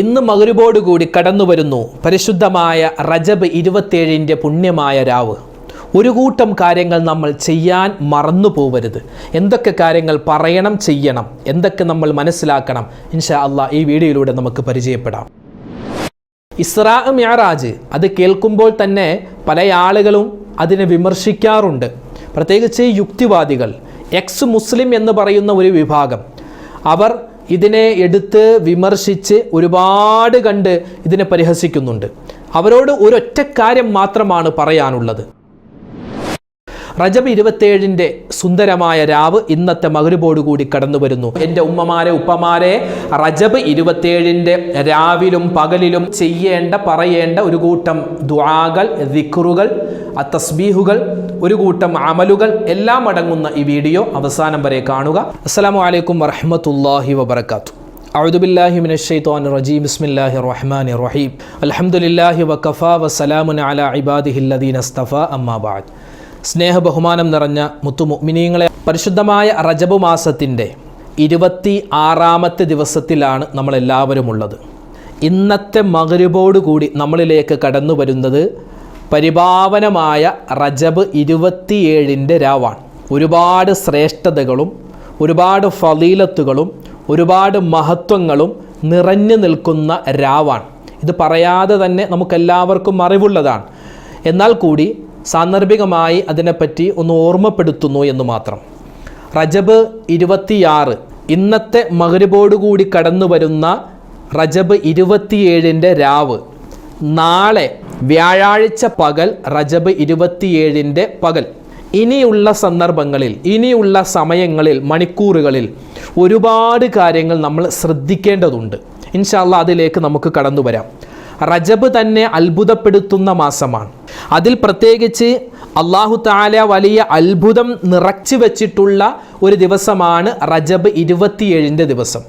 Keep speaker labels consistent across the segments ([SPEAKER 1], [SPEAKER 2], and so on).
[SPEAKER 1] ഇന്ന് മകരുബോട് കൂടി കടന്നു വരുന്നു പരിശുദ്ധമായ റജബ് ഇരുപത്തേഴിന്റെ പുണ്യമായ രാവ്. ഒരു കൂട്ടം കാര്യങ്ങൾ നമ്മൾ ചെയ്യാൻ മറന്നു പോവരുത്. എന്തൊക്കെ കാര്യങ്ങൾ പറയണം ചെയ്യണം എന്തൊക്കെ നമ്മൾ മനസ്സിലാക്കണം ഇൻഷാ അള്ളാഹ് ഈ വീഡിയോയിലൂടെ നമുക്ക് പരിചയപ്പെടാം. ഇസ്രാ മ്യാറാജ് അത് കേൾക്കുമ്പോൾ തന്നെ പല ആളുകളും അതിനെ വിമർശിക്കാറുണ്ട്. പ്രത്യേകിച്ച് യുക്തിവാദികൾ എക്സ് മുസ്ലിം എന്ന് പറയുന്ന ഒരു വിഭാഗം. അവർ ഇതിനെ എടുത്ത് വിമർശിച്ച് ഒരുപാട് കണ്ട് ഇതിനെ പരിഹസിക്കുന്നുണ്ട്. അവരോട് ഒരൊറ്റ കാര്യം മാത്രമാണ് പറയാനുള്ളത്. റജബ് ഇരുപത്തേഴിൻ്റെ സുന്ദരമായ രാവ് ഇന്നത്തെ മകരുബോട് കൂടി കടന്നു വരുന്നു എൻ്റെ ഉമ്മമാരെ ഉപ്പമാരെ റജബ് ഇരുപത്തേഴിൻ്റെ രാവിലും പകലിലും ചെയ്യേണ്ട പറയേണ്ട ഒരു കൂട്ടം ദ്വാകൾ ദിക്റുകൾ തസ്ബീഹുകൾ ഒരു കൂട്ടം അമലുകൾ എല്ലാം അടങ്ങുന്ന ഈ വീഡിയോ അവസാനം വരെ കാണുക അസ്സലാമു അലൈക്കും വറഹ്മത്തുള്ളാഹി വബർക്കാത്തു أعوذ بالله من الشيطان الرجيم بسم الله الرحمن الرحيم الحمد لله وكفى وسلام على عباده الذين اصطفى أما بعد സ്നേഹ ബഹുമാനം നിറഞ്ഞ മുത്തുമുഗ്മിനീങ്ങളെ പരിശുദ്ധമായ റജബ് മാസത്തിന്റെ ഇരുപത്തി ആറാമത്തെ ദിവസത്തിലാണ് നമ്മളെല്ലാവരും ഉള്ളത് ഇന്നത്തെ മകരുബോട് കൂടി നമ്മളിലേക്ക് കടന്നു വരുന്നത് പരിപാവനമായ റജബ് ഇരുപത്തിയേഴിന്റെ രാവാണ്. ഒരുപാട് ശ്രേഷ്ഠതകളും ഒരുപാട് ഫലീലത്തുകളും ഒരുപാട് മഹത്വങ്ങളും നിറഞ്ഞു നിൽക്കുന്ന രാവാണ്. ഇത് പറയാതെ തന്നെ നമുക്കെല്ലാവർക്കും അറിവുള്ളതാണ്. എന്നാൽ കൂടി സാന്ദർഭികമായി അതിനെപ്പറ്റി ഒന്ന് ഓർമ്മപ്പെടുത്തുന്നു എന്ന് മാത്രം. റജബ് ഇരുപത്തിയാറ് ഇന്നത്തെ മകരുബോടുകൂടി കടന്നു വരുന്ന റജബ് ഇരുപത്തിയേഴിന്റെ രാവ്. നാളെ വ്യാഴാഴ്ച പകൽ റജബ് ഇരുപത്തിയേഴിന്റെ പകൽ. ഇനിയുള്ള സന്ദർഭങ്ങളിൽ ഇനിയുള്ള സമയങ്ങളിൽ മണിക്കൂറുകളിൽ ഒരുപാട് കാര്യങ്ങൾ നമ്മൾ ശ്രദ്ധിക്കേണ്ടതുണ്ട്. ഇൻഷാല്ല അതിലേക്ക് നമുക്ക് കടന്നു വരാം റജബ് തന്നെ അത്ഭുതപ്പെടുത്തുന്ന മാസമാണ്. അതിൽ പ്രത്യേകിച്ച് അള്ളാഹു താല വലിയ അത്ഭുതം നിറച്ചു വച്ചിട്ടുള്ള ഒരു ദിവസമാണ് റജബ് ഇരുപത്തിയേഴിന്റെ ദിവസം.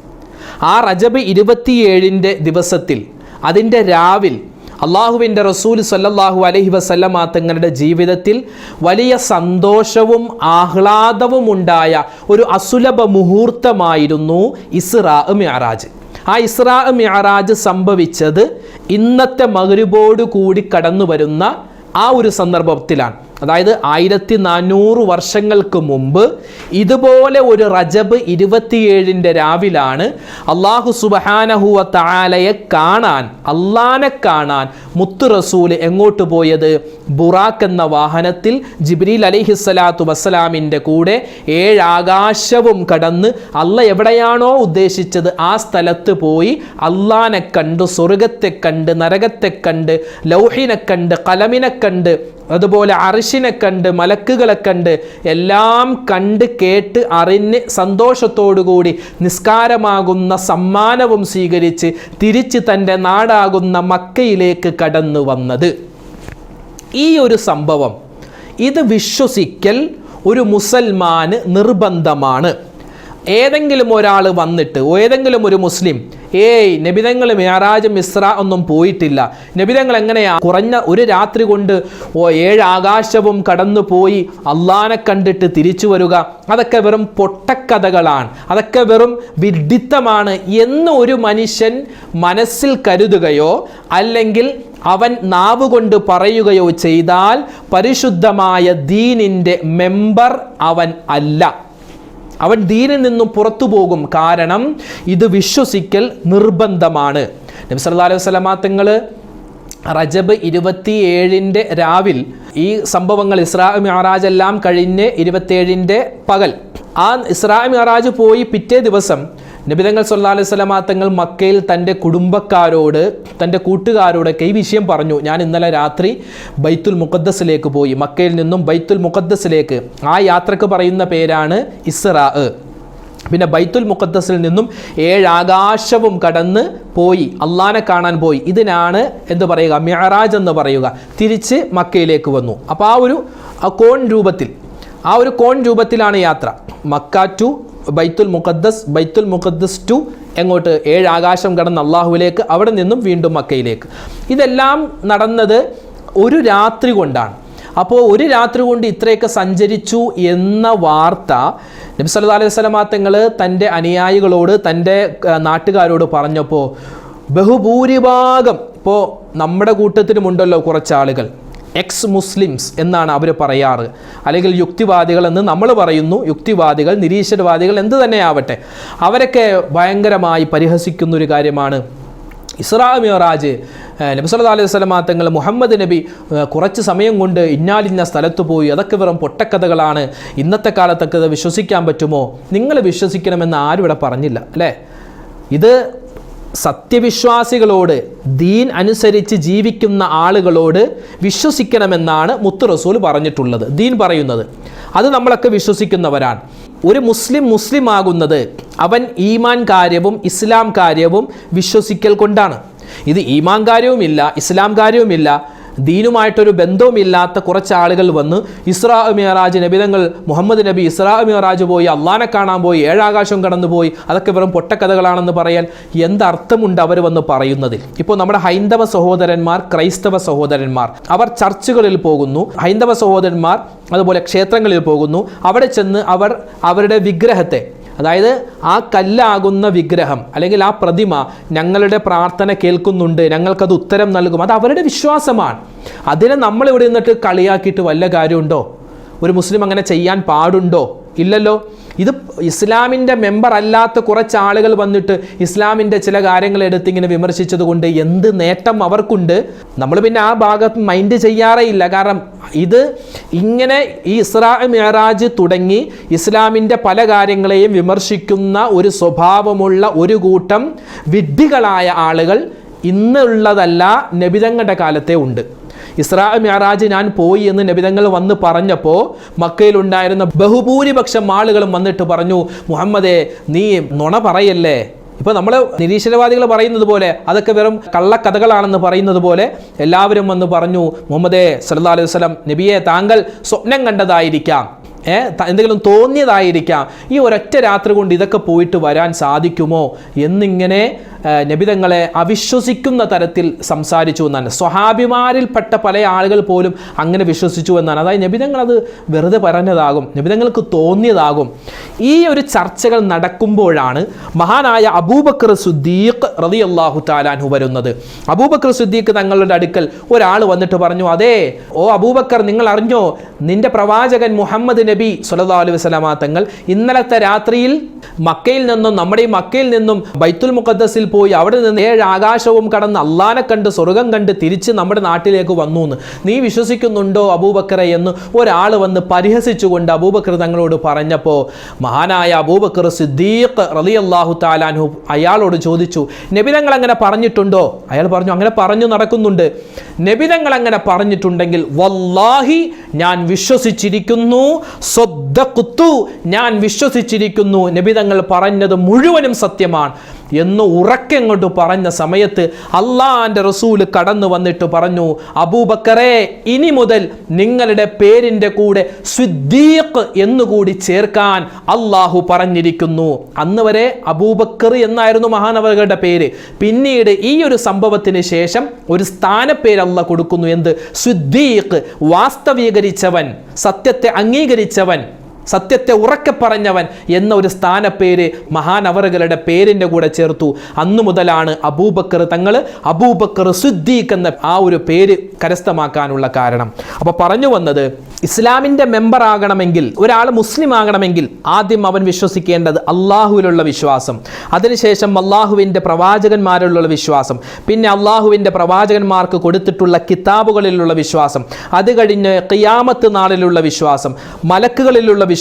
[SPEAKER 1] ആ റജബ് ഇരുപത്തിയേഴിന്റെ ദിവസത്തിൽ അതിന്റെ രാവിൽ അള്ളാഹുവിന്റെ റസൂൽ സല്ലല്ലാഹു അലഹി വസല്ലമ തങ്ങളുടെ ജീവിതത്തിൽ വലിയ സന്തോഷവും ആഹ്ലാദവും ഉണ്ടായ ഒരു അസുലഭ മുഹൂർത്തമായിരുന്നു ഇസ്രാ മിഅറാജ്. ആ ഇസ്രാ മിഅറാജ് സംഭവിച്ചത് ഇന്നത്തെ മകരുബോട് കൂടി കടന്നു വരുന്ന ആ ഒരു സന്ദർഭത്തിലാണ്. അതായത് ആയിരത്തി നാനൂറ് വർഷങ്ങൾക്ക് മുമ്പ് ഇതുപോലെ ഒരു റജബ് ഇരുപത്തിയേഴിന്റെ രാവിലാണ് അള്ളാഹു സുബഹാനഹുവ താലയെ കാണാൻ അള്ളാനെ കാണാൻ മുത്തു റസൂൽ എങ്ങോട്ട് പോയത്? ബുറാഖ് എന്ന വാഹനത്തിൽ ജിബ്രീൽ അലിഹിസ്സലാത്തു വസ്സലാമിന്റെ കൂടെ ഏഴാകാശവും കടന്ന് അല്ല എവിടെയാണോ ഉദ്ദേശിച്ചത് ആ സ്ഥലത്ത് പോയി അള്ളാനെ കണ്ട് സ്വർഗത്തെ കണ്ട് നരകത്തെ കണ്ട് ലൗഹിനെ കണ്ട് കലമിനെ കണ്ട് അതുപോലെ അർഷിനെ കണ്ട് മലക്കുകളെ കണ്ട് എല്ലാം കണ്ട് കേട്ട് അറിഞ്ഞ് സന്തോഷത്തോടുകൂടി നിസ്കാരമാകുന്ന സമ്മാനവും സ്വീകരിച്ച് തിരിച്ച് തന്റെ നാടാകുന്ന മക്കയിലേക്ക് കടന്നു വന്നത്. ഈ ഒരു സംഭവം ഇത് വിശ്വസിക്കൽ ഒരു മുസൽമാന് നിർബന്ധമാണ്. ഏതെങ്കിലും ഒരാൾ വന്നിട്ട് ഏതെങ്കിലും ഒരു മുസ്ലിം ഏയ് നബിതങ്ങൾ മേറാജ് മിശ്ര ഒന്നും പോയിട്ടില്ല. നബിതങ്ങൾ എങ്ങനെയാ? കുറഞ്ഞ ഒരു രാത്രി കൊണ്ട് ഓ ഏഴ് ആകാശവും കടന്നു പോയി അള്ളാനെ കണ്ടിട്ട് തിരിച്ചു വരിക. അതൊക്കെ വെറും പൊട്ടക്കഥകളാണ്. അതൊക്കെ വെറും വിഡിത്തമാണ് എന്ന് ഒരു മനുഷ്യൻ മനസ്സിൽ കരുതുകയോ അല്ലെങ്കിൽ അവൻ നാവ് കൊണ്ട് പറയുകയോ ചെയ്താൽ പരിശുദ്ധമായ ദീനിന്റെ മെമ്പർ അവൻ അല്ല. അവൻ ദീനിൽ നിന്നും പുറത്തു പോകും. കാരണം ഇത് വിശ്വസിക്കൽ നിർബന്ധമാണ്. നബി സല്ലല്ലാഹു അലൈഹി വസല്ലമ തങ്ങൾ റജബ് ഇരുപത്തിയേഴിന്റെ രാവിൽ ഈ സംഭവങ്ങൾ ഇസ്രാ മിഅറാജ് എല്ലാം കഴിഞ്ഞ് ഇരുപത്തിയേഴിന്റെ പകൽ. ആ ഇസ്രാ മിഅറാജ് പോയി പിറ്റേ ദിവസം നബിതങ്ങൾ സല്ലാ അലൈഹി തങ്ങൾ മക്കയിൽ തന്റെ കുടുംബക്കാരോട് തന്റെ കൂട്ടുകാരോടൊക്കെ ഈ വിഷയം പറഞ്ഞു. ഞാൻ ഇന്നലെ രാത്രി ബൈത്തുൽ മുഖദ്ദസിലേക്ക് പോയി. മക്കയിൽ നിന്നും ബൈത്തുൽ മുഖദ്ദസിലേക്ക്. ആ യാത്രയ്ക്ക് പറയുന്ന പേരാണ് ഇസ്രാ പിന്നെ ബൈത്തുൽ മുഖദ്ദസിൽ നിന്നും ഏഴാകാശവും കടന്ന് പോയി. അള്ളാനെ കാണാൻ പോയി. ഇതിനാണ് എന്ത് പറയുക? മിഅറാജ് എന്ന് പറയുക. തിരിച്ച് മക്കയിലേക്ക് വന്നു. അപ്പോൾ ആ ഒരു കോൺ രൂപത്തിൽ ആ ഒരു കോൺ രൂപത്തിലാണ് യാത്ര. Mecca to Baitul മുഖദ്ദസ് Baitul മുഖദ്ദസ് to എങ്ങോട്ട്? ഏഴ് ആകാശം കടന്ന് അള്ളാഹുവിലേക്ക് അവിടെ നിന്നും വീണ്ടും മക്കയിലേക്ക്. ഇതെല്ലാം നടന്നത് ഒരു രാത്രി കൊണ്ടാണ്. അപ്പോൾ ഒരു രാത്രി കൊണ്ട് ഇത്രയൊക്കെ സഞ്ചരിച്ചു എന്ന വാർത്ത നബി സല്ലല്ലാഹു അലൈഹി വസല്ലമ തങ്ങൾ തന്റെ അനുയായികളോട് തന്റെ നാട്ടുകാരോട് പറഞ്ഞപ്പോൾ ബഹുഭൂരിഭാഗം ഇപ്പോൾ നമ്മുടെ കൂട്ടത്തിലുമുണ്ടല്ലോ കുറച്ച് ആളുകൾ എക്സ് മുസ്ലിംസ് എന്നാണ് അവർ പറയാറ്. അല്ലെങ്കിൽ യുക്തിവാദികൾ എന്ന് നമ്മൾ പറയുന്നു. യുക്തിവാദികൾ നിരീശ്വരവാദികൾ എന്ത് തന്നെയാവട്ടെ അവരൊക്കെ ഭയങ്കരമായി പരിഹസിക്കുന്ന ഒരു കാര്യമാണ്. ഇസ്രാ മിറാജ് നബി അലൈഹി സ്വലമാങ്ങൾ മുഹമ്മദ് നബി കുറച്ച് സമയം കൊണ്ട് ഇന്നാലിന്ന സ്ഥലത്ത് പോയി. അതൊക്കെ വെറും പൊട്ടക്കഥകളാണ്. ഇന്നത്തെ കാലത്തൊക്കെ വിശ്വസിക്കാൻ പറ്റുമോ? നിങ്ങൾ വിശ്വസിക്കണമെന്ന് ആരും ഇവിടെ പറഞ്ഞില്ല അല്ലേ? ഇത് സത്യവിശ്വാസികളോട് ദീൻ അനുസരിച്ച് ജീവിക്കുന്ന ആളുകളോട് വിശ്വസിക്കണമെന്നാണ് മുത്ത് റസൂൽ പറഞ്ഞിട്ടുള്ളത്. ദീൻ പറയുന്നത് അത് നമ്മളൊക്കെ വിശ്വസിക്കുന്നവരാണ്. ഒരു മുസ്ലിം മുസ്ലിം ആകുന്നത് അവൻ ഈമാൻ കാര്യവും ഇസ്ലാം കാര്യവും വിശ്വസിക്കൽ കൊണ്ടാണ്. ഇത് ഈമാൻ കാര്യവുമില്ല ഇസ്ലാം കാര്യവുമില്ല ദീനുമായിട്ടൊരു ബന്ധവുമില്ലാത്ത കുറച്ച് ആളുകൾ വന്ന് ഇസ്രാ മിയറാജ് നബിതങ്ങൾ മുഹമ്മദ് നബി ഇസ്രാ മിയറാജ് പോയി അള്ളാനെ കാണാൻ പോയി ഏഴാകാശം കടന്നുപോയി അതൊക്കെ വെറും പൊട്ടക്കഥകളാണെന്ന് പറയാൻ എന്തർത്ഥമുണ്ട് അവർ വന്ന് പറയുന്നതിൽ? ഇപ്പോൾ നമ്മുടെ ഹൈന്ദവ സഹോദരന്മാർ ക്രൈസ്തവ സഹോദരന്മാർ അവർ ചർച്ചുകളിൽ പോകുന്നു ഹൈന്ദവ സഹോദരന്മാർ അതുപോലെ ക്ഷേത്രങ്ങളിൽ പോകുന്നു. അവിടെ ചെന്ന് അവർ അവരുടെ വിഗ്രഹത്തെ അതായത് ആ കല്ലാകുന്ന വിഗ്രഹം അല്ലെങ്കിൽ ആ പ്രതിമ ഞങ്ങളുടെ പ്രാർത്ഥന കേൾക്കുന്നുണ്ട് ഞങ്ങൾക്കത് ഉത്തരം നൽകും. അത് അവരുടെ വിശ്വാസമാണ്. അതിനെ നമ്മൾ ഇവിടെ നിന്നിട്ട് കളിയാക്കിയിട്ട് വല്ല കാര്യമുണ്ടോ? ഒരു മുസ്ലിം അങ്ങനെ ചെയ്യാൻ പാടുണ്ടോ? ഇല്ലല്ലോ. ഇത് ഇസ്ലാമിന്റെ മെമ്പർ അല്ലാത്ത കുറച്ച് ആളുകൾ വന്നിട്ട് ഇസ്ലാമിന്റെ ചില കാര്യങ്ങൾ എടുത്ത് ഇങ്ങനെ വിമർശിച്ചത് കൊണ്ട് എന്ത് നേട്ടം അവർക്കുണ്ട്? നമ്മൾ പിന്നെ ആ ഭാഗത്ത് മൈൻഡ് ചെയ്യാറേ ഇല്ല. കാരണം ഇത് ഇങ്ങനെ ഈ ഇസ്രാ മെഹറാജ് തുടങ്ങി ഇസ്ലാമിന്റെ പല കാര്യങ്ങളെയും വിമർശിക്കുന്ന ഒരു സ്വഭാവമുള്ള ഒരു കൂട്ടം വിഡ്ഢികളായ ആളുകൾ ഇന്നുള്ളതല്ല നബിതങ്ങളുടെ കാലത്തെ ഉണ്ട്. ഇസ്രാ മിയറാജ് ഞാൻ പോയി എന്ന് നബിതങ്ങൾ വന്ന് പറഞ്ഞപ്പോൾ മക്കയിലുണ്ടായിരുന്ന ബഹുഭൂരിപക്ഷം ആളുകളും വന്നിട്ട് പറഞ്ഞു മുഹമ്മദേ നീ നുണ പറയല്ലേ? ഇപ്പോൾ നമ്മൾ നിരീശ്വരവാദികൾ പറയുന്നത് പോലെ അതൊക്കെ വെറും കള്ളക്കഥകളാണെന്ന് പറയുന്നത് പോലെ എല്ലാവരും വന്ന് പറഞ്ഞു മുഹമ്മദേ സല്ലാ അലൈഹി വസ്ലം നബിയെ താങ്കൾ സ്വപ്നം കണ്ടതായിരിക്കാം. എന്തെങ്കിലും തോന്നിയതായിരിക്കാം. ഈ ഒരൊറ്റ രാത്രി കൊണ്ട് ഇതൊക്കെ പോയിട്ട് വരാൻ സാധിക്കുമോ? എന്നിങ്ങനെ നബിതങ്ങളെ അവിശ്വസിക്കുന്ന തരത്തിൽ സംസാരിച്ചു എന്നാണ്. സ്വഹാഭിമാരിൽപ്പെട്ട പല ആളുകൾ പോലും അങ്ങനെ വിശ്വസിച്ചു എന്നാണ്. അതായത് നബിതങ്ങൾ അത് വെറുതെ പറഞ്ഞതാകും നബിതങ്ങൾക്ക് തോന്നിയതാകും. ഈ ഒരു ചർച്ചകൾ നടക്കുമ്പോഴാണ് മഹാനായ അബൂബക്കർ സുദ്ദീഖ് റതി അള്ളാഹു താലാൻഹു വരുന്നത്. അബൂബക്കർ സുദ്ദീഖ് തങ്ങളുടെ അടുക്കൽ ഒരാൾ വന്നിട്ട് പറഞ്ഞു അതെ ഓ അബൂബക്കർ നിങ്ങൾ അറിഞ്ഞോ നിന്റെ പ്രവാചകൻ മുഹമ്മദ് നബി സുലതാ അലൈഹി വസല്ലമ തങ്ങൾ ഇന്നലത്തെ രാത്രിയിൽ മക്കയിൽ നിന്നും നമ്മുടെ ഈ മക്കയിൽ നിന്നും ബൈത്തുൽ മുഖദ്ദസിൽ പോയി. അവിടെ നിന്ന് ഏഴ് ആകാശവും കടന്ന് അള്ളാനെ കണ്ട് സ്വർഗം കണ്ട് തിരിച്ച് നമ്മുടെ നാട്ടിലേക്ക് വന്നു എന്ന്. നീ വിശ്വസിക്കുന്നുണ്ടോ അബൂബക്കറെ എന്ന് ഒരാൾ വന്ന് പരിഹസിച്ചുകൊണ്ട് അബൂബക്കർ തങ്ങളോട് പറഞ്ഞപ്പോൾ മഹാനായ അബൂബക്കർ സിദ്ദീഖ് റലി അള്ളാഹു താലാൻഹു അയാളോട് ചോദിച്ചു നബിതങ്ങൾ അങ്ങനെ പറഞ്ഞിട്ടുണ്ടോ? അയാൾ പറഞ്ഞു അങ്ങനെ പറഞ്ഞു നടക്കുന്നുണ്ട്. നബിതങ്ങൾ അങ്ങനെ പറഞ്ഞിട്ടുണ്ടെങ്കിൽ വല്ലാഹി ഞാൻ വിശ്വസിച്ചിരിക്കുന്നു. സ്വദ്ദഖ്തു ഞാൻ വിശ്വസിച്ചിരിക്കുന്നു. നബിതങ്ങൾ പറഞ്ഞത് മുഴുവനും സത്യമാണ്. എന്ന് ഉറക്കെങ്ങോട്ട് പറഞ്ഞ സമയത്ത് അള്ളാന്റെ റസൂൽ കടന്നു വന്നിട്ട് പറഞ്ഞു അബൂബക്കറെ ഇനി മുതൽ നിങ്ങളുടെ പേരിന്റെ കൂടെ സ്വിദ്ദീഖ് എന്നുകൂടി ചേർക്കാൻ അള്ളാഹു പറഞ്ഞിരിക്കുന്നു. അന്ന് വരെ അബൂബക്കർ എന്നായിരുന്നു മഹാനവകളുടെ പേര്. പിന്നീട് ഈ ഒരു സംഭവത്തിന് ശേഷം ഒരു സ്ഥാനപ്പേര് അല്ല കൊടുക്കുന്നു എന്ത്? സ്വിദ്ദീഖ് വാസ്തവീകരിച്ചവൻ സത്യത്തെ അംഗീകരിച്ചവൻ. സത്യത്തെ ഉറക്കെ പറഞ്ഞവൻ എന്ന ഒരു സ്ഥാനപ്പേര് മഹാനവറുകളുടെ പേരിന്റെ കൂടെ ചേർത്തു. അന്നു മുതലാണ് അബൂബക്കർ തങ്ങൾ അബൂബക്കർ സുദ്ദീഖ് എന്ന ആ ഒരു പേര് കരസ്ഥമാക്കാനുള്ള കാരണം. അപ്പോൾ പറഞ്ഞു വന്നത് ഇസ്ലാമിന്റെ മെമ്പർ ആകണമെങ്കിൽ ഒരാൾ മുസ്ലിം ആകണമെങ്കിൽ ആദ്യം അവൻ വിശ്വസിക്കേണ്ടത് അള്ളാഹുവിലുള്ള വിശ്വാസം. അതിനുശേഷം അള്ളാഹുവിന്റെ പ്രവാചകന്മാരിലുള്ള വിശ്വാസം. പിന്നെ അള്ളാഹുവിന്റെ പ്രവാചകന്മാർക്ക് കൊടുത്തിട്ടുള്ള കിതാബുകളിലുള്ള വിശ്വാസം. അത് കഴിഞ്ഞ് ഖിയാമത്ത് നാളിലുള്ള വിശ്വാസം. മലക്കുകളിലുള്ള വിശ്വാസം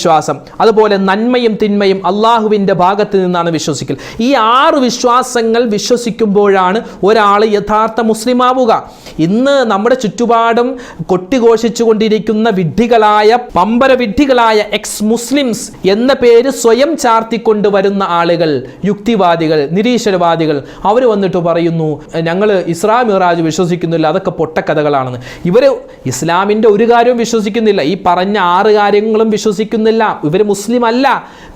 [SPEAKER 1] അതുപോലെ നന്മയും തിന്മയും അള്ളാഹുവിന്റെ ഭാഗത്ത് നിന്നാണ് വിശ്വസിക്കൽ. ഈ ആറ് വിശ്വാസങ്ങൾ വിശ്വസിക്കുമ്പോഴാണ് ഒരാൾ യഥാർത്ഥ മുസ്ലിം ആവുക ഇന്ന് നമ്മുടെ ചുറ്റുപാടും കൊട്ടിഘോഷിച്ചു കൊണ്ടിരിക്കുന്ന വിഡ്ഢികളായ പമ്പര വിഡ്ഢികളായ എക്സ് മുസ്ലിംസ് എന്ന പേര് സ്വയം ചാർത്തിക്കൊണ്ട് വരുന്ന ആളുകൾ യുക്തിവാദികൾ നിരീശ്വരവാദികൾ. അവർ വന്നിട്ട് പറയുന്നു ഞങ്ങൾ ഇസ്ലാം മിറാജ് വിശ്വസിക്കുന്നില്ല അതൊക്കെ പൊട്ടക്കഥകളാണെന്ന്. ഇവർ ഇസ്ലാമിന്റെ ഒരു കാര്യവും വിശ്വസിക്കുന്നില്ല. ഈ പറഞ്ഞ ആറ് കാര്യങ്ങളും വിശ്വസിക്കുന്നില്ല. ഇവർ മുസ്ലിം അല്ല.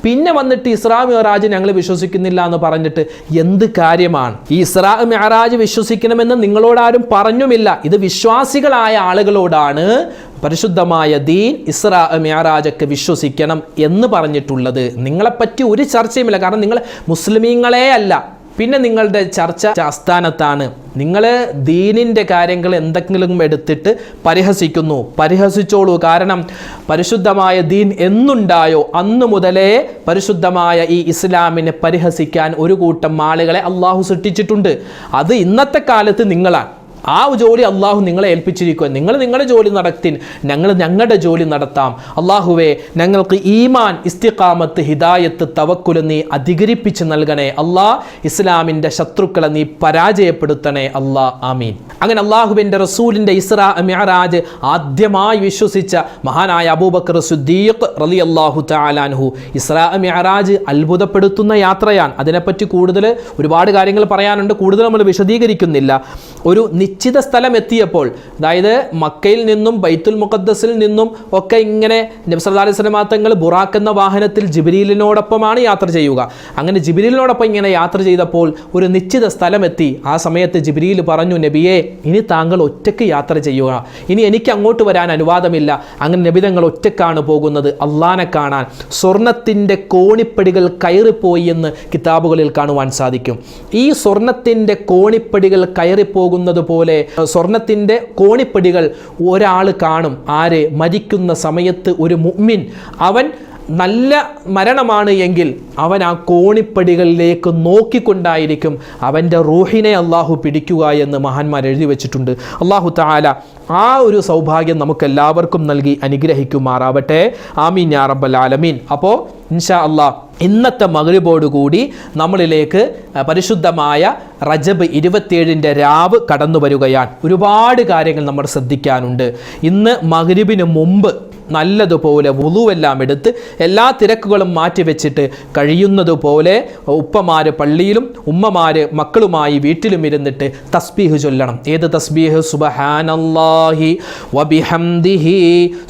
[SPEAKER 1] പിന്നെ വന്നിട്ട് ഇസ്രാ മെഹറാജ് ഞങ്ങൾ വിശ്വസിക്കുന്നില്ല എന്ന് പറഞ്ഞിട്ട് എന്ത് കാര്യമാണ്? ഈ ഇസ്രാ മെഹറാജ് വിശ്വസിക്കണമെന്ന് നിങ്ങളോടാരും പറഞ്ഞുമില്ല. ഇത് വിശ്വാസികളായ ആളുകളോടാണ് പരിശുദ്ധമായ ദീൻ ഇസ്രാ മ്യാറാജൊക്കെ വിശ്വസിക്കണം എന്ന് പറഞ്ഞിട്ടുള്ളത്. നിങ്ങളെപ്പറ്റി ഒരു ചർച്ചയുമില്ല. കാരണം നിങ്ങൾ മുസ്ലിമീങ്ങളെ അല്ല. പിന്നെ നിങ്ങളുടെ ചർച്ച ആസ്ഥാനത്താണ്. നിങ്ങൾ ദീനിന്റെ കാര്യങ്ങൾ എന്തെങ്കിലും എടുത്തിട്ട് പരിഹസിക്കുന്നു. പരിഹസിച്ചോളൂ. കാരണം പരിശുദ്ധമായ ദീൻ എന്നുണ്ടായോ? അന്നു മുതലേ പരിശുദ്ധമായ ഈ ഇസ്ലാമിനെ പരിഹസിക്കാൻ ഒരു കൂട്ടം ആളുകളെ അള്ളാഹു സൃഷ്ടിച്ചിട്ടുണ്ട്. അത് ഇന്നത്തെ കാലത്ത് നിങ്ങളാണ്. ആ ജോലി അള്ളാഹു നിങ്ങളെ ഏൽപ്പിച്ചിരിക്കുക നിങ്ങൾ നിങ്ങളുടെ ജോലി നടത്തിൻ ഞങ്ങൾ ഞങ്ങളുടെ ജോലി നടത്താം. അള്ളാഹുവെ ഞങ്ങൾക്ക് ഈമാൻ ഇസ്തിഖാമത്ത് ഹിദായത്ത് തവക്കുൽ നീ അധികരിപ്പിച്ച് നൽകണേ. അള്ളാഹ് ഇസ്ലാമിന്റെ ശത്രുക്കളെ നീ പരാജയപ്പെടുത്തണേ. അള്ളാ ആമീൻ. അങ്ങനെ അള്ളാഹുവിന്റെ റസൂലിന്റെ ഇസ്രാ മിഅറാജ് ആദ്യമായി വിശ്വസിച്ച മഹാനായ അബൂബക്കർ സുദ്ദീഖ് റലി അള്ളാഹു താലാൻഹു ഇസ്രാ മിഅറാജ് അത്ഭുതപ്പെടുത്തുന്ന യാത്രയാണ്. അതിനെപ്പറ്റി കൂടുതൽ ഒരുപാട് കാര്യങ്ങൾ പറയാനുണ്ട്. കൂടുതൽ നമ്മൾ വിശദീകരിക്കുന്നില്ല. ഒരു നിശ്ചിത സ്ഥലം എത്തിയപ്പോൾ അതായത് മക്കയിൽ നിന്നും ബൈത്തുൽ മുഖദ്ദസിൽ നിന്നും ഒക്കെ ഇങ്ങനെ നബ്സല്ലാ അലൈഹി തങ്ങൾ ബുറാക്ക് എന്ന വാഹനത്തിൽ ജിബിരിലിനോടൊപ്പമാണ് യാത്ര ചെയ്യുക. അങ്ങനെ ജിബിരിലിനോടൊപ്പം ഇങ്ങനെ യാത്ര ചെയ്തപ്പോൾ ഒരു നിശ്ചിത സ്ഥലം എത്തി. ആ സമയത്ത് ജിബിരിയിൽ പറഞ്ഞു നബിയെ ഇനി താങ്കൾ ഒറ്റയ്ക്ക് യാത്ര ചെയ്യുക. ഇനി എനിക്ക് അങ്ങോട്ട് വരാൻ അനുവാദമില്ല. അങ്ങനെ നബി തങ്ങൾ ഒറ്റക്കാണ് പോകുന്നത്. അള്ളാനെ കാണാൻ. സ്വർണത്തിന്റെ കോണിപ്പടികൾ കയറിപ്പോയി എന്ന് കിതാബുകളിൽ കാണുവാൻ സാധിക്കും. ഈ സ്വർണത്തിന്റെ കോണിപ്പടികൾ കയറിപ്പോകുന്നത് പോലെ സ്വർണത്തിന്റെ കോണിപ്പടികൾ ഒരാൾ കാണും. ആര്? മരിക്കുന്ന സമയത്ത് ഒരു മുഅ്മിൻ അവൻ നല്ല മരണമാണ് എങ്കിൽ അവൻ ആ കോണിപ്പടികളിലേക്ക് നോക്കിക്കൊണ്ടായിരിക്കും അവന്റെ റൂഹിനെ അള്ളാഹു പിടിക്കുക എന്ന് മഹാന്മാർ എഴുതി വെച്ചിട്ടുണ്ട്. അള്ളാഹു താല ആ ഒരു സൗഭാഗ്യം നമുക്ക് എല്ലാവർക്കും നൽകി അനുഗ്രഹിക്കുമാറാവട്ടെ. ആമീൻ യാ റബ്ബൽ ആലമീൻ. അപ്പോൾ ഇൻഷാ അള്ളാ ഇന്നത്തെ മകരിബോടുകൂടി നമ്മളിലേക്ക് പരിശുദ്ധമായ റജബ് ഇരുപത്തിയേഴിന്റെ രാവ് കടന്നു വരികയാണ് ഒരുപാട് കാര്യങ്ങൾ നമ്മൾ ശ്രദ്ധിക്കാനുണ്ട്. ഇന്ന് മകരിബിന് മുമ്പ് നല്ലതുപോലെ വുളുവെല്ലാം എടുത്ത് എല്ലാ തിരക്കുകളും മാറ്റിവെച്ചിട്ട് കഴിയുന്നതുപോലെ ഉപ്പമാർ പള്ളിയിലും ഉമ്മമാർ മക്കളുമായി വീട്ടിലും ഇരുന്നിട്ട് തസ്ബീഹ് ചൊല്ലണം. ഏത് തസ്ബീഹ്? സുബഹാനല്ലാഹി വബിഹംദിഹി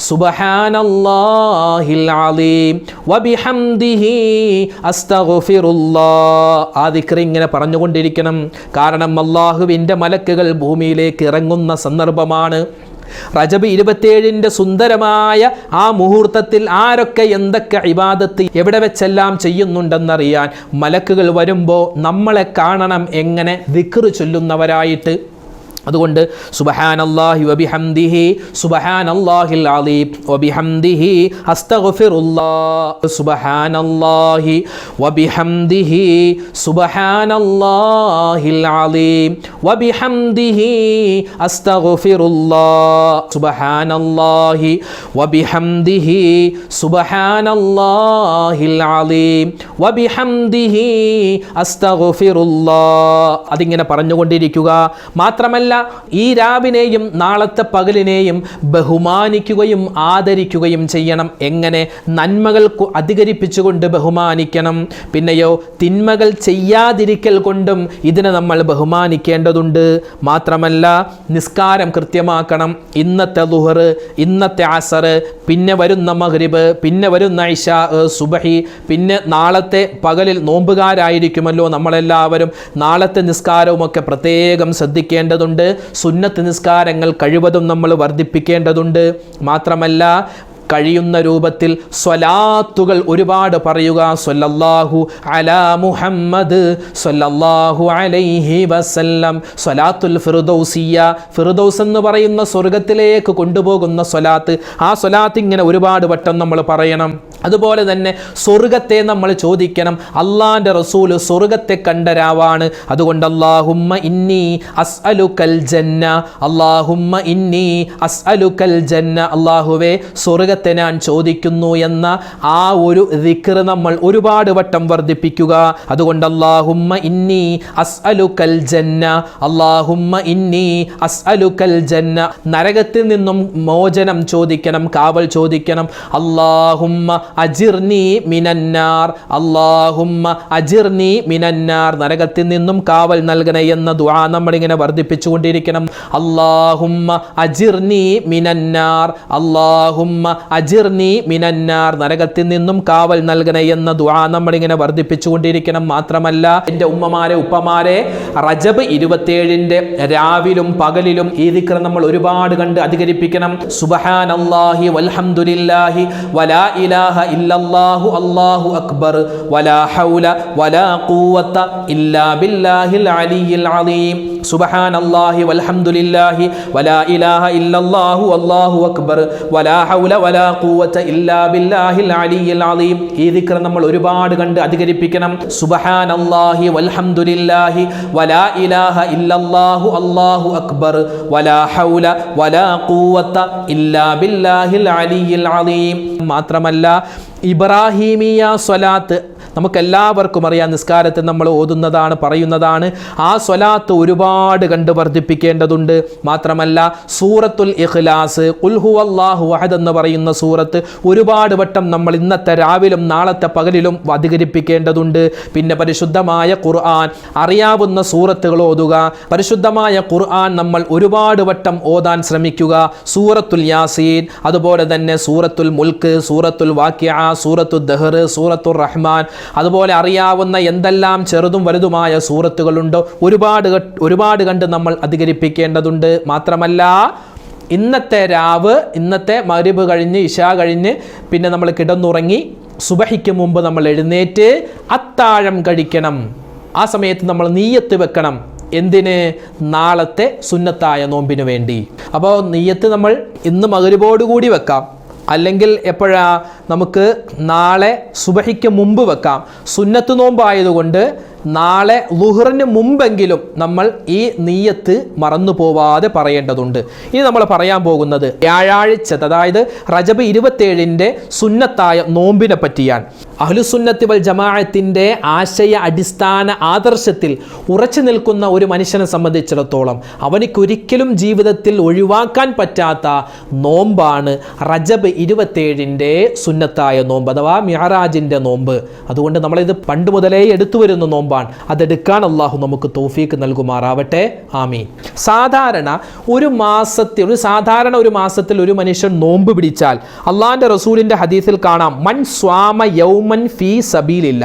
[SPEAKER 1] സുബഹാനല്ലാഹിൽ അലീം വബിഹംദിഹി അസ്തഗ്ഫിറുല്ലാ ആ ദിക്ർ ഇങ്ങനെ പറഞ്ഞുകൊണ്ടിരിക്കണം. കാരണം അള്ളാഹുവിന്റെ മലക്കുകൾ ഭൂമിയിലേക്ക് ഇറങ്ങുന്ന സന്ദർഭമാണ്. റജബ് ഇരുപത്തിയേഴിന്റെ സുന്ദരമായ ആ മുഹൂർത്തത്തിൽ ആരൊക്കെ എന്തൊക്കെ ഇബാദത്ത് എവിടെ വെച്ചെല്ലാം ചെയ്യുന്നുണ്ടെന്നറിയാൻ മലക്കുകൾ വരുമ്പോൾ നമ്മളെ കാണണം എങ്ങനെ ദിക്റ് ചൊല്ലുന്നവരായിട്ട് അതുകൊണ്ട് സുബഹാനല്ലാഹി വബിഹംദിഹി സുബഹാനല്ലാഹിൽ അലീം വബിഹംദിഹി അസ്തഗ്ഫിറുല്ലാഹ് സുബഹാനല്ലാഹി വബിഹംദിഹി സുബഹാനല്ലാഹിൽ അലീം വബിഹംദിഹി അസ്തഗ്ഫിറുല്ലാഹ് സുബഹാനല്ലാഹി വബിഹംദിഹി സുബഹാനല്ലാഹിൽ അലീം വബിഹംദിഹി അസ്തഗ്ഫിറുല്ലാഹ് അതിങ്ങനെ പറഞ്ഞുകൊണ്ടിരിക്കുക. മാത്രമല്ല ഈ രാവിനെയും നാളത്തെ പകലിനെയും ബഹുമാനിക്കുകയും ആദരിക്കുകയും ചെയ്യണം. എങ്ങനെ? നന്മകൾ അധികരിപ്പിച്ചുകൊണ്ട് ബഹുമാനിക്കണം. പിന്നെയോ തിന്മകൾ ചെയ്യാതിരിക്കൽ കൊണ്ടും ഇതിനെ നമ്മൾ ബഹുമാനിക്കേണ്ടതുണ്ട്. മാത്രമല്ല നിസ്കാരം കൃത്യമാക്കണം. ഇന്നത്തെ ലുഹർ ഇന്നത്തെ അസർ പിന്നെ വരുന്ന മഹ്രിബ് പിന്നെ വരുന്ന ഇഷ സുബഹി പിന്നെ നാളത്തെ പകലിൽ നോമ്പുകാരായിരിക്കുമല്ലോ നമ്മളെല്ലാവരും. നാളത്തെ നിസ്കാരവുമൊക്കെ പ്രത്യേകം ശ്രദ്ധിക്കേണ്ടതുണ്ട്. സുന്നത്ത് നിസ്കാരങ്ങൾ കഴിവതും നമ്മൾ വർദ്ധിപ്പിക്കേണ്ടതുണ്ട്. മാത്രമല്ല കഴിയുന്ന രൂപത്തിൽ സ്വലാത്തുകൾ ഒരുപാട് പറയുക. സ്വല്ലല്ലാഹു അലാ മുഹമ്മദ് സ്വല്ലല്ലാഹു അലൈഹി വസല്ലം. സ്വലാത്തുൽ ഫിറുദൗസിയ ഫിറുദൗസ് എന്ന് പറയുന്ന സ്വർഗത്തിലേക്ക് കൊണ്ടുപോകുന്ന സ്വലാത്ത്. ആ സ്വലാത്ത് ഇങ്ങനെ ഒരുപാട് വട്ടം നമ്മൾ പറയണം. അതുപോലെ തന്നെ സ്വർഗത്തെ നമ്മൾ ചോദിക്കണം. അള്ളാന്റെ റസൂൽ സ്വർഗത്തെ കണ്ടരാവാണ്. അതുകൊണ്ട് അള്ളാഹുമ്മ ഇന്നി അസ് അസ്അലുക്കൽ ജന്ന. അള്ളാഹുമ്മ ഇന്നി അസ് അസ്അലുക്കൽ ജന്ന. അള്ളാഹുവേ സ്വർഗത്തെ ഞാൻ ചോദിക്കുന്നു എന്ന ആ ഒരു ദിക്ർ നമ്മൾ ഒരുപാട് വട്ടം വർദ്ധിപ്പിക്കുക. അതുകൊണ്ട് അള്ളാഹുമ്മ ഇന്നി അസ്അലുക്കൽ ജന്ന അള്ളാഹുമ്മ ഇന്നി അസ്അലുക്കൽ ജന്ന. നരകത്തിൽ നിന്നും മോചനം ചോദിക്കണം കാവൽ ചോദിക്കണം. അള്ളാഹുമ്മ അജിർനി മിനന്നാർ അള്ളാഹുമ്മ അജിർനി മിനന്നാർ. നരകത്തിൽ നിന്നും കാവൽ നൽകണേ എന്ന ദുആ നമ്മളിങ്ങനെ വർദ്ധിപ്പിച്ചുകൊണ്ടിരിക്കണം. അള്ളാഹുമ്മ അജിർനി മിനന്നാർ അള്ളാഹുമ്മ അജിർനി മിനന്നാർ. നരകത്തിൽ നിന്നും കാവൽ നൽകണേ എന്ന ദുആ നമ്മളിങ്ങനെ വർദ്ധിപ്പിച്ചുകൊണ്ടിരിക്കണം. മാത്രമല്ല എന്റെ ഉമ്മമാരെ ഉപ്പമാരെ റജബ് ഇരുപത്തിയേഴിന്റെ രാവിലും പകലിലും ഈ ദിക്ർ നമ്മൾ ഒരുപാട് കണ്ട് അധികരിപ്പിക്കണം. സുബഹാനല്ലാഹി വൽഹംദുലില്ലാഹി വലാ ഇലാഹ ഇല്ലല്ലാഹു അല്ലാഹു അക്ബർ. വലാ ഹൗല വലാ ഖുവത ഇല്ലാ ബില്ലാഹിൽ അലിയിൽ അലീം. സുബഹാനല്ലാഹി വൽഹംദുലില്ലാഹി വലാ ഇലാഹ ഇല്ലല്ലാഹു അല്ലാഹു അക്ബർ. വലാ ഹൗല വലാ ഖുവത ഇല്ലാ ബില്ലാഹിൽ അലിയിൽ അലീം. ഈ ദിക്ർ നമ്മൾ ഒരുപാട് കണ്ട് അധികരിപ്പിക്കണം. സുബഹാനല്ലാഹി വൽഹംദുലില്ലാഹി വലാ ഇലാഹ ഇല്ലല്ലാഹു അല്ലാഹു അക്ബർ. വലാ ഹൗല വലാ ഖുവത ഇല്ലാ ബില്ലാഹിൽ അലിയിൽ അലീം. മാത്രമല്ല ഇബ്രാഹീമിയ സ്വലാത്ത് നമുക്കെല്ലാവർക്കും അറിയാം നിസ്കാരത്തിൽ നമ്മൾ ഓതുന്നതാണ് പറയുന്നതാണ്. ആ സ്വലാത്ത് ഒരുപാട് കണ്ട് വർദ്ധിപ്പിക്കേണ്ടതുണ്ട്. മാത്രമല്ല സൂറത്തുൽ ഇഖ്ലാസ് ഉൽഹു അള്ളാഹു വഹദ് എന്ന് പറയുന്ന സൂറത്ത് ഒരുപാട് വട്ടം നമ്മൾ ഇന്നത്തെ രാവിലും നാളത്തെ പകലിലും അധികരിപ്പിക്കേണ്ടതുണ്ട്. പിന്നെ പരിശുദ്ധമായ ഖുർആൻ അറിയാവുന്ന സൂറത്തുകൾ ഓതുക. പരിശുദ്ധമായ ഖുർആൻ നമ്മൾ ഒരുപാട് വട്ടം ഓതാൻ ശ്രമിക്കുക. സൂറത്തുൽ യാസീൻ അതുപോലെ തന്നെ സൂറത്തുൽ മുൽക്ക് സൂറത്തുൽ വാക്യ സൂറത്തുൽ ദഹർ സൂറത്തുർ റഹ്മാൻ അതുപോലെ അറിയാവുന്ന എന്തെല്ലാം ചെറുതും വലുതുമായ സൂറത്തുകളുണ്ടോ ഒരുപാട് ഒരുപാട് കണ്ട് നമ്മൾ അധികരിപ്പിക്കേണ്ടതുണ്ട്. മാത്രമല്ല ഇന്നത്തെ രാവ് ഇന്നത്തെ മഗ്രിബ് കഴിഞ്ഞ് ഇഷ കഴിഞ്ഞ് പിന്നെ നമ്മൾ കിടന്നുറങ്ങി സുബഹിക്ക് മുമ്പ് നമ്മൾ എഴുന്നേറ്റ് അത്താഴം കഴിക്കണം. ആ സമയത്ത് നമ്മൾ നീയത്ത് വെക്കണം. എന്തിന്? നാളത്തെ സുന്നത്തായ നോമ്പിന് വേണ്ടി. അപ്പോൾ നീയത്ത് നമ്മൾ ഇന്ന് മകരുവോടുകൂടി വെക്കാം. അല്ലെങ്കിൽ എപ്പോഴാ? നമുക്ക് നാളെ സുബഹിക്ക് മുമ്പ് വെക്കാം. സുന്നത്ത് നോമ്പായതുകൊണ്ട് നാളെ ലുഹറിന് മുമ്പെങ്കിലും നമ്മൾ ഈ നീയത്ത് മറന്നു പോവാതെ പറയേണ്ടതുണ്ട്. ഇനി നമ്മൾ പറയാൻ പോകുന്നത് വ്യാഴാഴ്ച അതായത് റജബ് ഇരുപത്തേഴിന്റെ സുന്നത്തായ നോമ്പിനെ പറ്റിയാണ്. അഹ്ലുസുന്നത്തിവൽ ജമാഅത്തിന്റെ ആശയ അടിസ്ഥാന ആദർശത്തിൽ ഉറച്ചു നിൽക്കുന്ന ഒരു മനുഷ്യനെ സംബന്ധിച്ചിടത്തോളം അവനിക്കൊരിക്കലും ജീവിതത്തിൽ ഒഴിവാക്കാൻ പറ്റാത്ത നോമ്പാണ് റജബ് ഇരുപത്തേഴിന്റെ സുന്നത്തായ നോമ്പ് അഥവാ മിഹറാജിന്റെ നോമ്പ്. അതുകൊണ്ട് നമ്മളിത് പണ്ട് മുതലേ എടുത്തു വരുന്ന നോമ്പാണ്. അതെടുക്കാൻ അള്ളാഹു നമുക്ക് തോഫീക്ക് നൽകുമാറാവട്ടെ. ആമീൻ. സാധാരണ ഒരു മാസത്തിൽ ഒരു സാധാരണ ഒരു മാസത്തിൽ ഒരു മനുഷ്യൻ നോമ്പ് പിടിച്ചാൽ അള്ളാഹിന്റെ റസൂലിന്റെ ഹദീസിൽ കാണാം മൻ സ്വാമ യൗമൻ ഫീ സബീലില്ല.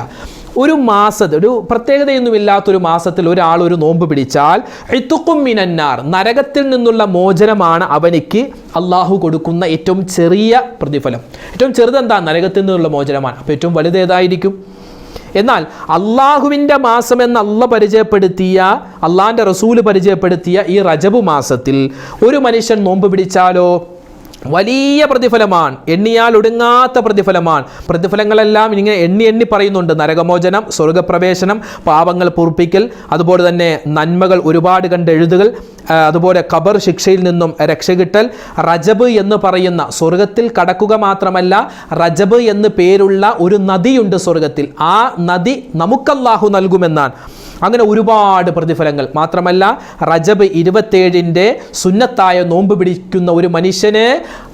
[SPEAKER 1] ഒരു മാസത്തിൽ ഒരു പ്രത്യേകതയൊന്നുമില്ലാത്തൊരു മാസത്തിൽ ഒരാൾ ഒരു നോമ്പ് പിടിച്ചാൽ ഇത്തുക്കും മിനന്നാർ നരകത്തിൽ നിന്നുള്ള മോചനമാണ് അവനിക്ക് അള്ളാഹു കൊടുക്കുന്ന ഏറ്റവും ചെറിയ പ്രതിഫലം. ഏറ്റവും ചെറുതെന്താ നരകത്തിൽ നിന്നുള്ള മോചനമാണ്. അപ്പോൾ ഏറ്റവും വലുതേതായിരിക്കും എന്നാൽ അള്ളാഹുവിന്റെ മാസം എന്ന് അള്ള പരിചയപ്പെടുത്തിയ അള്ളാഹിന്റെ റസൂൽ പരിചയപ്പെടുത്തിയ ഈ റജബ് മാസത്തിൽ ഒരു മനുഷ്യൻ നോമ്പ് പിടിച്ചാലോ? വലിയ പ്രതിഫലമാണ്. എണ്ണിയാൽ ഒടുങ്ങാത്ത പ്രതിഫലമാണ്. പ്രതിഫലങ്ങളെല്ലാം ഇങ്ങനെ എണ്ണി എണ്ണി പറയുന്നുണ്ട്. നരകമോചനം സ്വർഗപ്രവേശനം പാപങ്ങൾ പൂർപ്പിക്കൽ അതുപോലെ തന്നെ നന്മകൾ ഒരുപാട് കണ്ട് എഴുതുകൾ അതുപോലെ കബർ ശിക്ഷയിൽ നിന്നും രക്ഷ കിട്ടൽ റജബ് എന്ന് പറയുന്ന സ്വർഗത്തിൽ കടക്കുക മാത്രമല്ല റജബ് എന്ന് പേരുള്ള ഒരു നദിയുണ്ട് സ്വർഗത്തിൽ ആ നദി നമുക്കല്ലാഹു നൽകുമെന്നാണ്. അങ്ങനെ ഒരുപാട് പ്രതിഫലങ്ങൾ. മാത്രമല്ല റജബ് ഇരുപത്തേഴിന്റെ സുന്നത്തായ നോമ്പ് പിടിക്കുന്ന ഒരു മനുഷ്യന്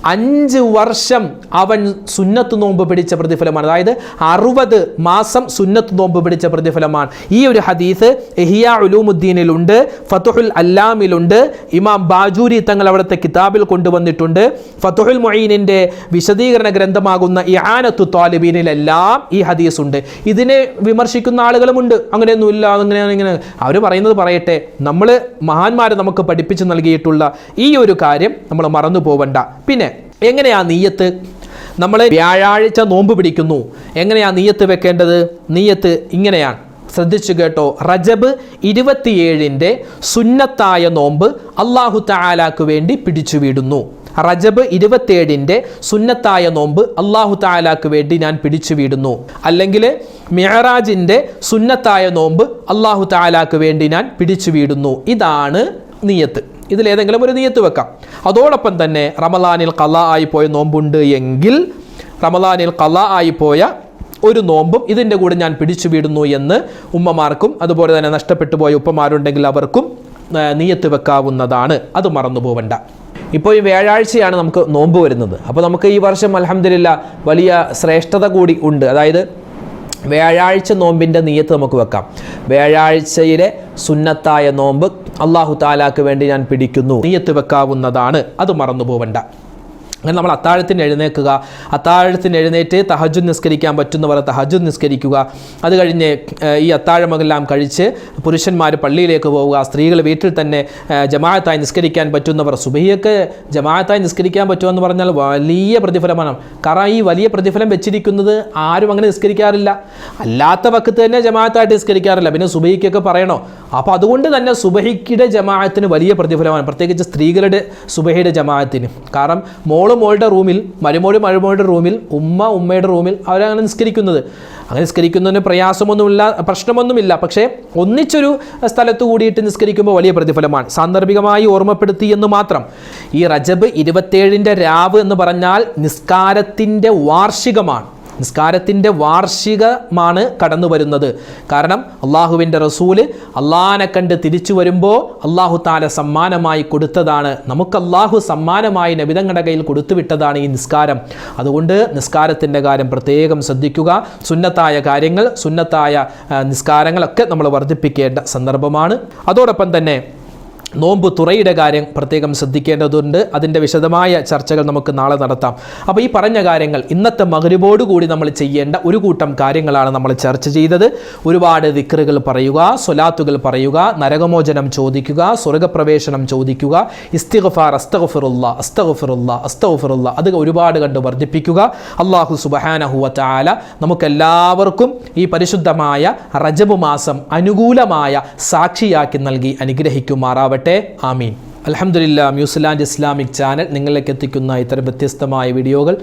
[SPEAKER 1] അഞ്ച് വർഷം അവൻ സുന്നത്ത് നോമ്പ് പിടിച്ച പ്രതിഫലമാണ്. അതായത് അറുപത് മാസം സുന്നത്ത് നോമ്പ് പിടിച്ച പ്രതിഫലമാണ്. ഈ ഒരു ഹദീസ് എഹിയ ഉലൂമുദ്ദീനിലുണ്ട് ഫതുഹുൽ അല്ലാമിലുണ്ട് ഇമാം ബാജൂരി തങ്ങൾ അവിടുത്തെ കിതാബിൽ കൊണ്ടുവന്നിട്ടുണ്ട്. ഫതുഹുൽ മൊയ്നിന്റെ വിശദീകരണ ഗ്രന്ഥമാകുന്ന ഇഹാനത്തു താലിബീനിലെല്ലാം ഈ ഹദീസ് ഉണ്ട് ഇതിനെ വിമർശിക്കുന്ന ആളുകളുമുണ്ട്. അങ്ങനെയൊന്നുമില്ല അങ്ങനെയാണ് ഇങ്ങനെ അവർ പറയുന്നത് പറയട്ടെ നമ്മൾ മഹാന്മാർ നമുക്ക് പഠിപ്പിച്ച് നൽകിയിട്ടുള്ള ഈ ഒരു കാര്യം നമ്മൾ മറന്നു പോവണ്ട. പിന്നെ എങ്ങനെയാ നീയത്ത്? നമ്മൾ വ്യാഴാഴ്ച നോമ്പ് പിടിക്കുന്നു. എങ്ങനെയാ നീയത്ത് വെക്കേണ്ടത്? നീയത്ത് ഇങ്ങനെയാണ് ശ്രദ്ധിച്ചു കേട്ടോ. റജബ് ഇരുപത്തിയേഴിന്റെ സുന്നത്തായ നോമ്പ് അള്ളാഹു താലാക്ക് വേണ്ടി പിടിച്ചു വിടുന്നു. റജബ് ഇരുപത്തേഴിന്റെ സുന്നത്തായ നോമ്പ് അള്ളാഹു താലാക്ക് വേണ്ടി ഞാൻ പിടിച്ചു വിടുന്നു. അല്ലെങ്കിൽ മെഹറാജിന്റെ സുന്നത്തായ നോമ്പ് അള്ളാഹു താലാക്ക് വേണ്ടി ഞാൻ പിടിച്ചു വിടുന്നു. ഇതാണ് നീയത്ത്. ഇതിലേതെങ്കിലും ഒരു നീയത്ത് വെക്കാം. അതോടൊപ്പം തന്നെ റമലാനിൽ കല ആയി പോയ നോമ്പുണ്ട് എങ്കിൽ റമലാനിൽ കല ആയി പോയ ഒരു നോമ്പും ഇതിന്റെ കൂടെ ഞാൻ പിടിച്ചു വിടുന്നു എന്ന് ഉമ്മമാർക്കും അതുപോലെ തന്നെ നഷ്ടപ്പെട്ടു പോയ ഉപ്പമാരുണ്ടെങ്കിൽ അവർക്കും നീയത്ത് വെക്കാവുന്നതാണ്. അത് മറന്നു പോവണ്ട ഇപ്പോൾ ഈ വ്യാഴാഴ്ചയാണ് നമുക്ക് നോമ്പ് വരുന്നത്. അപ്പോൾ നമുക്ക് ഈ വർഷം അലഹമില്ല വലിയ ശ്രേഷ്ഠത കൂടി ഉണ്ട്. അതായത് വ്യാഴാഴ്ച നോമ്പിന്റെ നീയത്ത് നമുക്ക് വെക്കാം. വ്യാഴാഴ്ചയിലെ സുന്നത്തായ നോമ്പ് അള്ളാഹു താലാക്ക് വേണ്ടി ഞാൻ പിടിക്കുന്നു. നീയത്ത് വെക്കാവുന്നതാണ്. അത് മറന്നു പോവണ്ട അങ്ങനെ നമ്മൾ അത്താഴത്തിന് എഴുന്നേൽക്കുക. അത്താഴത്തിന് എഴുന്നേറ്റ് തഹജു നിസ്കരിക്കാൻ പറ്റുന്നവർ തഹജു നിസ്കരിക്കുക. അത് കഴിഞ്ഞ് ഈ അത്താഴമെല്ലാം കഴിച്ച് പുരുഷന്മാർ പള്ളിയിലേക്ക് പോവുക. സ്ത്രീകൾ വീട്ടിൽ തന്നെ ജമാഅത്തായി നിസ്കരിക്കാൻ പറ്റുന്നവർ സുബഹിയൊക്കെ ജമാഅത്തായി നിസ്കരിക്കാൻ പറ്റുമെന്ന് പറഞ്ഞാൽ വലിയ പ്രതിഫലമാണ്. കാരണം ഈ വലിയ പ്രതിഫലം വെച്ചിരിക്കുന്നത് ആരും അങ്ങനെ നിസ്കരിക്കാറില്ല. അല്ലാത്ത വക്കത്ത് തന്നെ ജമാഅത്തായിട്ട് നിസ്കരിക്കാറില്ല. പിന്നെ സുബഹിക്കൊക്കെ പറയണോ? അപ്പോൾ അതുകൊണ്ട് തന്നെ സുബഹിക്കിടെ ജമാഅത്തിന് വലിയ പ്രതിഫലമാണ്. പ്രത്യേകിച്ച് സ്ത്രീകളുടെ സുബഹിയുടെ ജമാഅത്തിന്. കാരണം മോൾ മോളുടെ റൂമിൽ മരുമോൾ മരുമോളുടെ റൂമിൽ ഉമ്മ ഉമ്മയുടെ റൂമിൽ അവരങ്ങനെ നിസ്കരിക്കുന്നത്. അങ്ങനെ നിസ്കരിക്കുന്നതിന് പ്രയാസമൊന്നുമില്ല പ്രശ്നമൊന്നുമില്ല. പക്ഷേ ഒന്നിച്ചൊരു സ്ഥലത്ത് കൂടിയിട്ട് നിസ്കരിക്കുമ്പോൾ വലിയ പ്രതിഫലമാണ്. സാന്ദർഭികമായി ഓർമ്മപ്പെടുത്തി എന്ന് മാത്രം. ഈ റജബ് ഇരുപത്തേഴിന്റെ രാവ് എന്ന് പറഞ്ഞാൽ നിസ്കാരത്തിന്റെ വാർഷികമാണ്. നിസ്കാരത്തിന്റെ വാർഷികമാണ് കടന്നു വരുന്നത് കാരണം അള്ളാഹുവിന്റെ റസൂൽ അള്ളാഹാനെ കണ്ട് തിരിച്ചു വരുമ്പോൾ അള്ളാഹു താല സമ്മാനമായി കൊടുത്തതാണ്. നമുക്ക് അള്ളാഹു സമ്മാനമായി നബിതങ്ങളുടെ കയ്യിൽ കൊടുത്തുവിട്ടതാണ് ഈ നിസ്കാരം. അതുകൊണ്ട് നിസ്കാരത്തിന്റെ കാര്യം പ്രത്യേകം ശ്രദ്ധിക്കുക. സുന്നത്തായ കാര്യങ്ങൾ സുന്നത്തായ നിസ്കാരങ്ങളൊക്കെ നമ്മൾ വർദ്ധിപ്പിക്കേണ്ട സന്ദർഭമാണ്. അതോടൊപ്പം തന്നെ നോമ്പ് തുറയുടെ കാര്യം പ്രത്യേകം ശ്രദ്ധിക്കേണ്ടതുണ്ട്. അതിന്റെ വിശദമായ ചർച്ചകൾ നമുക്ക് നാളെ നടത്താം. അപ്പോൾ ഈ പറഞ്ഞ കാര്യങ്ങൾ ഇന്നത്തെ കൂടി നമ്മൾ ചെയ്യേണ്ട ഒരു കൂട്ടം കാര്യങ്ങളാണ് നമ്മൾ ചർച്ച ചെയ്തത്. ഒരുപാട് ദിക്റുകൾ പറയുക സ്വലാത്തുകൾ പറയുക നരകമോചനം ചോദിക്കുക സ്വർഗപ്രവേശനം ചോദിക്കുക ഇസ്തിഗഫാർ അസ്തഗഫിറുല്ല അസ്തഗഫിറുല്ല അസ്തഗഫിറുല്ല അത് ഒരുപാട് കണ്ട് വർദ്ധിപ്പിക്കുക. അള്ളാഹു സുബഹാനഹുവ ചാല നമുക്കെല്ലാവർക്കും ഈ പരിശുദ്ധമായ റജബ് മാസം അനുകൂലമായ സാക്ഷിയാക്കി നൽകി അനുഗ്രഹിക്കുമാറാവട്ടെ. ആമീൻ. അലഹമില്ല ന്യൂസിലാൻഡ് ഇസ്ലാമിക് ചാനൽ നിങ്ങളിലേക്ക് എത്തിക്കുന്ന ഇത്തരം വ്യത്യസ്തമായ വീഡിയോകൾ.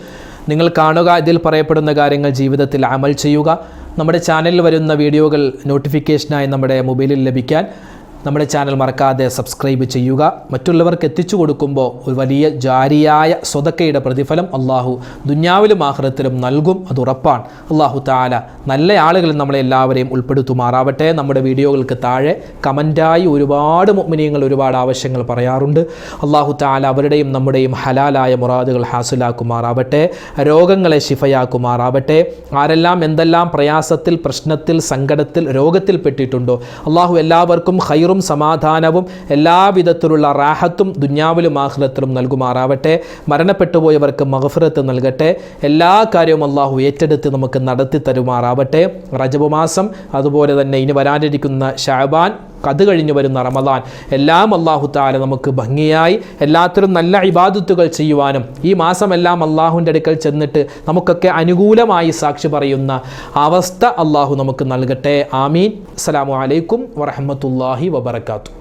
[SPEAKER 1] നിങ്ങൾ കാണുക ഇതിൽ പറയപ്പെടുന്ന കാര്യങ്ങൾ ജീവിതത്തിൽ അമൽ ചെയ്യുക. നമ്മുടെ ചാനലിൽ വരുന്ന വീഡിയോകൾ നോട്ടിഫിക്കേഷനായി നമ്മുടെ മൊബൈലിൽ ലഭിക്കാൻ നമ്മുടെ ചാനൽ മറക്കാതെ സബ്സ്ക്രൈബ് ചെയ്യുക. മറ്റുള്ളവർക്ക് എത്തിച്ചു കൊടുക്കുമ്പോൾ ഒരു വലിയ ജാരിയായ സ്വതക്കയുടെ പ്രതിഫലം അള്ളാഹു ദുന്യാവിലും ആഹ്റത്തിലും നൽകും. അത് ഉറപ്പാണ്. അള്ളാഹു താല നല്ല ആളുകളിൽ നമ്മളെ എല്ലാവരെയും ഉൾപ്പെടുത്തുമാറാവട്ടെ. നമ്മുടെ വീഡിയോകൾക്ക് താഴെ കമന്റായി ഒരുപാട് മുഗ്മിനിയങ്ങൾ ഒരുപാട് ആവശ്യങ്ങൾ പറയാറുണ്ട്. അള്ളാഹു താല അവരുടെയും നമ്മുടെയും ഹലാലായ മുറാദുകൾ ഹാസിലാക്കുമാറാവട്ടെ. രോഗങ്ങളെ ശിഫയാക്കുമാറാവട്ടെ. ആരെല്ലാം എന്തെല്ലാം പ്രയാസത്തിൽ പ്രശ്നത്തിൽ സങ്കടത്തിൽ രോഗത്തിൽ പെട്ടിട്ടുണ്ടോ? അള്ളാഹു എല്ലാവർക്കും ഹൈറും സമാധാനവും എല്ലാവിധത്തിലുള്ള റാഹത്തും ദുന്യാവിലും ആഹ്ലത്തിലും നൽകുമാറാവട്ടെ. മരണപ്പെട്ടുപോയവർക്ക് മഹഫിറത്ത് നൽകട്ടെ. എല്ലാ കാര്യവും അള്ളാഹു ഏറ്റെടുത്ത് നമുക്ക് നടത്തി തരുമാറാവട്ടെ റജബ് മാസം അതുപോലെ തന്നെ ഇനി വരാനിരിക്കുന്ന ഷാബാൻ അത് കഴിഞ്ഞ് വരുന്ന റമദാൻ. എല്ലാം അള്ളാഹു താല നമുക്ക് ഭംഗിയായി എല്ലാത്തിലും നല്ല ഇബാദത്തുകൾ ചെയ്യുവാനും ഈ മാസമെല്ലാം അള്ളാഹുവിന്റെ അടുക്കൽ ചെന്നിട്ട് നമുക്കൊക്കെ അനുകൂലമായി സാക്ഷി പറയുന്ന അവസ്ഥ അള്ളാഹു നമുക്ക് നൽകട്ടെ. ആമീൻ. അസ്സലാമു അലൈക്കും വറഹമത്തല്ലാഹി വബർക്കാത്തു